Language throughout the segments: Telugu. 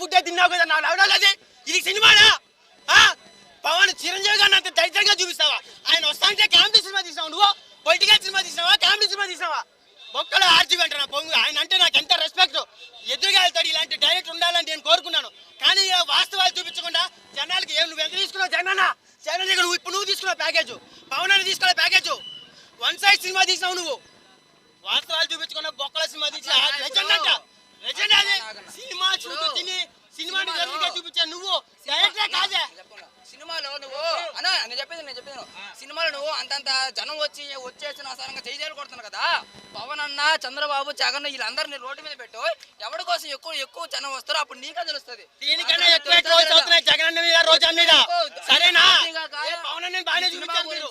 గుడ్డే తిన్నావు కదా? నా లవడాలది ఇది సినిమానా? ఆ? పవన్ చిరంజీవి గారిని అంత దరిద్రంగా చూపిస్తావా? ఆయన వస్తా అంటే కామెడీ సినిమా తీసినావు నువ్వు? పొలిటికల్ సినిమా తీసినావా? కామెడీ సినిమా తీసినావా? బొక్కలో ఆర్జీ వెంట నా పొంగు. ఆయన అంటే నాకు ఎంత రెస్పెక్ట్ ఎదురుగా వెళ్తాడు. ఇలాంటి డైరెక్ట్ ఉండాలని నేను కోరుకున్నాను. కానీ వాస్తవాలు చూపించకుండా జనాలకి ఏం నువ్వు ఎంత తీసుకున్నావు? జగన్ జగన్ దగ్గర నువ్వు ఇప్పుడు నువ్వు తీసుకున్నావు ప్యాకేజ్. పవన్ అని తీసుకున్న ప్యాకేజ్. వన్ సైడ్ సినిమా తీసినావు నువ్వు. వాస్తవాలు చూపించకుండా బొక్కల సినిమా తీసి లెజెండ్ అంట. లెజెండ్ అది సినిమా చూపు తిని సినిమాని గర్వంగా చూపించా నువ్వు డైరెక్టే కాదే చెప్పను. సినిమాలో నువ్వు అన్నా నేను చెప్పేది నేను చెప్పేది. సినిమాలో నువ్వు అంతంత జనం వచ్చి వచ్చేసిన అసలు చేజేలు కొడుతున్నావు కదా? పవన్ అన్న చంద్రబాబు జగన్ వీళ్ళందరినీ రోడ్డు మీద పెట్టు. ఎవరి కోసం ఎక్కువ ఎక్కువ జనం వస్తారో అప్పుడు నీకే తెలుస్తుంది. దీనికన్నా ఎక్కువ జగన్ అన్న మీద రోజా మీద. సరేనా? ఏ పవన్ అన్నని బాగానే చూపించారు మీరు.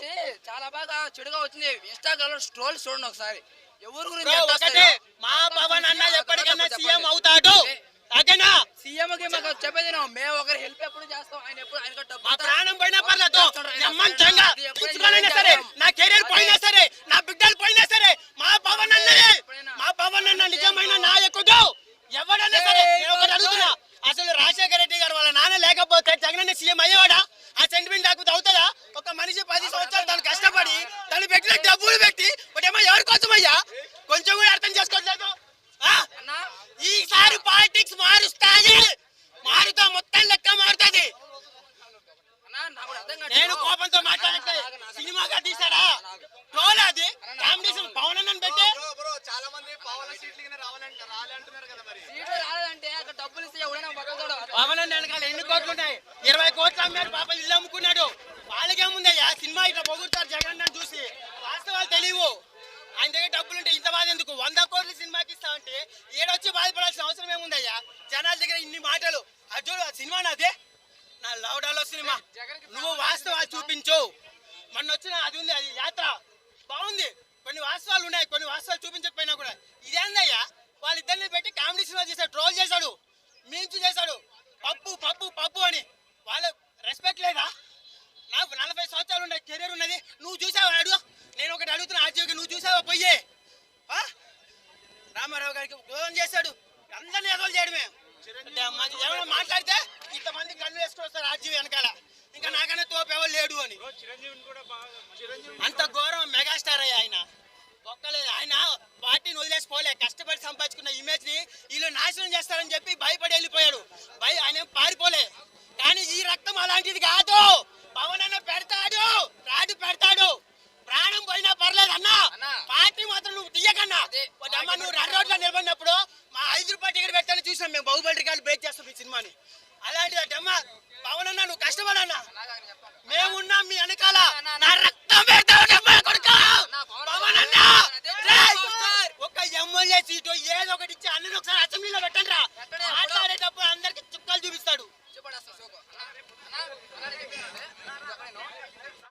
చాలా బాగా చెడుగా వచ్చింది. ఇన్స్టాగ్రామ్లో స్ట్రోల్ చూడండి ఒకసారి. ఎవరి గురించి. మా పవన్ అన్న ఎప్పటికైనా సీఎం అవుతాడు? ఓకేనా? సీఎం కి మాకు చెప్పేది మేము ఒకరి హెల్ప్ ఎప్పుడు చేస్తాం? ఆయన ఎప్పుడు ఆయన మా అంతా- ప్రాణం పోయినా పర్లేదు. చేస్తాడు ఆయన. నమ్మంతంగా అది ఎప్పుడైనా ఇచ్చుకోనైనా సరే చేస్తాం. నా కెరీర్ పోయినా సరే నా బిడ్డలు పోయినా సరే మా పవన్ అన్నదే ఎప్పుడైనా. మా పవన్ అన్న నిజమైన నాయకుడు. ఎవడన్నా సరే నేను ఒకటి అడుగుతున్నా. అసలు రాజశేఖర రెడ్డి గారు వాళ్ళ నాన్న లేకపోతే జగన్ సీఎం అయ్యేవాడా? ఆ సెంటిమెంట్ లేకపోతే అవుతుందా ఒక మనిషి పది సంవత్సరాలు తను కష్టపడి తను పెట్టిన డబ్బులు పెట్టి ఒకటేమో ఎవరి కోసం అయ్యా కొంచెం కూడా అర్థం చేసుకోవట్లేదు. ఈసారి పాలిటిక్స్ మారుస్తాయి మారుతా మొత్తం లెక్క మారుతుంది అన్నా నాకు కూడా అర్థం నేను కావట్లేదు. కోపంతో మాట్లాడట్లేదు సినిమాగా తీసాడా ట్రోల్ అది? కాంబినేషన్ పవన్ అన్నని పెట్టి? బ్రో బ్రో చాలా మంది పవన్ సీట్లు కింద రావాలంట రాలే అంటున్నారు కదా మరి. సీట్లు రాలేదంటే అక్కడ డబ్బులు ఇస్తే ఎవడైనా పక్కన పవన్ అన్న వెనకాల ఎన్ని కోట్లు ఉన్నాయి? ఇరవై కోట్లు అమ్మారు పాప ఇల్లు అమ్ముకున్నాడు. వాళ్ళకేముందయ్యా? సినిమా ఇట్లా పొగుడుతారు జగన్ అని చూసి. వాస్తవాలు తెలియవు. ఆయన దగ్గర డబ్బులు ఉంటే ఇంత బాధ ఎందుకు? వంద కోట్ల సినిమాకి ఇస్తామంటే ఏడొచ్చి బాధపడాల్సిన అవసరం ఏముందయ్యా? జనాల దగ్గర ఇన్ని మాటలు. ఆ సినిమా నాదే. నా లౌడాలో సినిమా నువ్వు వాస్తవాలు చూపించు. మొన్న వచ్చిన అది ఉంది అది యాత్ర. బాగుంది కొన్ని వాస్తవాలు ఉన్నాయి కొన్ని వాస్తవాలు చూపించకపోయినా కూడా. ఇదేందయ్యా? వాళ్ళిద్దరిని పెట్టి కామెడీ సినిమా చేశాడు ట్రోల్ చేశాడు మీన్స్ చేశాడు. పప్పు పప్పు పప్పు అని. వాళ్ళ రెస్పెక్ట్ లేదా? నాకు నలభై సంవత్సరాలు ఉన్నాయి కెరీర్ ఉన్నది. నువ్వు చూసావా అడుగు నేను ఒకటి అడుగుతున్నా ఆర్జీవికి నువ్వు చూసావా పోయే ఆ? రామారావు గారికి ఫోన్ చేశాడు. అందరినీ ఎదలు చేయడమే. మాట్లాడితే ఇంతమంది కన్ను వేసుకొని వస్తారు ఆర్జీవి వెనకాల. ఇంకా నాకన్నా తోపు ఎవరు లేడు అని. అంత ఘోరం మెగాస్టార్ అయ్యా ఆయన. ఒక్కలేదు. ఆయన పార్టీని వదిలేసి పోలే. కష్టపడి సంపాదించుకున్న ఇమేజ్ని వీళ్ళు నాశనం చేస్తారని చెప్పి భయపడి వెళ్ళిపోయాడు. భయ ఆయన పారిపోలే. కానీ ఈ రక్తం అలాంటిది కాదు. పవన్ అన్న పెడతాడు. రాడు పెడతాడు. ప్రాణం పోయినా పర్లేదు అన్నా. పార్టీ మాత్రం నువ్వు తీయకన్నా. అమ్మ నువ్వు రెండు రోడ్ల నిలబడినప్పుడు మా ఐదు రూపాయలు టికెట్ పెట్టాలని చూసాం మేము. బాహుబలి రికార్డు బ్రేక్ చేస్తాం ఈ సినిమాని. అలాంటిది అమ్మ పవన్ అన్న నువ్వు కష్టపడన్నా. మేమున్నాం మీ వెనకాల.